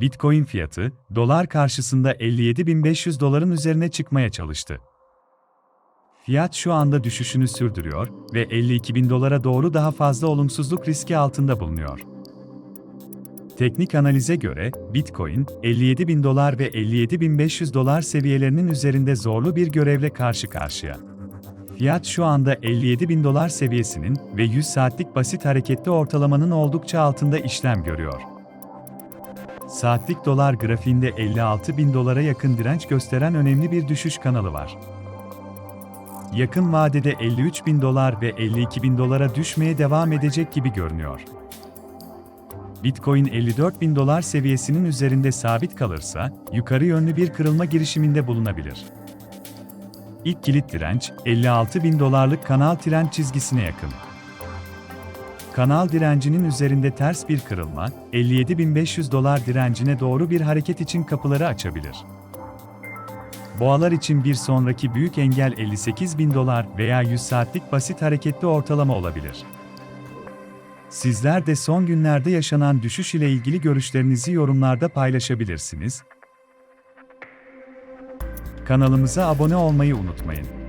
Bitcoin fiyatı, dolar karşısında 57.500 doların üzerine çıkmaya çalıştı. Fiyat şu anda düşüşünü sürdürüyor ve 52.000 dolara doğru daha fazla olumsuzluk riski altında bulunuyor. Teknik analize göre, Bitcoin, 57.000 dolar ve 57.500 dolar seviyelerinin üzerinde zorlu bir görevle karşı karşıya. Fiyat şu anda 57.000 dolar seviyesinin ve 100 saatlik basit hareketli ortalamanın oldukça altında işlem görüyor. Saatlik dolar grafiğinde 56.000 dolara yakın direnç gösteren önemli bir düşüş kanalı var. Yakın vadede 53.000 dolar ve 52.000 dolara düşmeye devam edecek gibi görünüyor. Bitcoin 54.000 dolar seviyesinin üzerinde sabit kalırsa, yukarı yönlü bir kırılma girişiminde bulunabilir. İlk kilit direnç, 56.000 dolarlık kanal trend çizgisine yakın. Kanal direncinin üzerinde ters bir kırılma, 57.500 dolar direncine doğru bir hareket için kapıları açabilir. Boğalar için bir sonraki büyük engel 58.000 dolar veya 100 saatlik basit hareketli ortalama olabilir. Sizler de son günlerde yaşanan düşüş ile ilgili görüşlerinizi yorumlarda paylaşabilirsiniz. Kanalımıza abone olmayı unutmayın.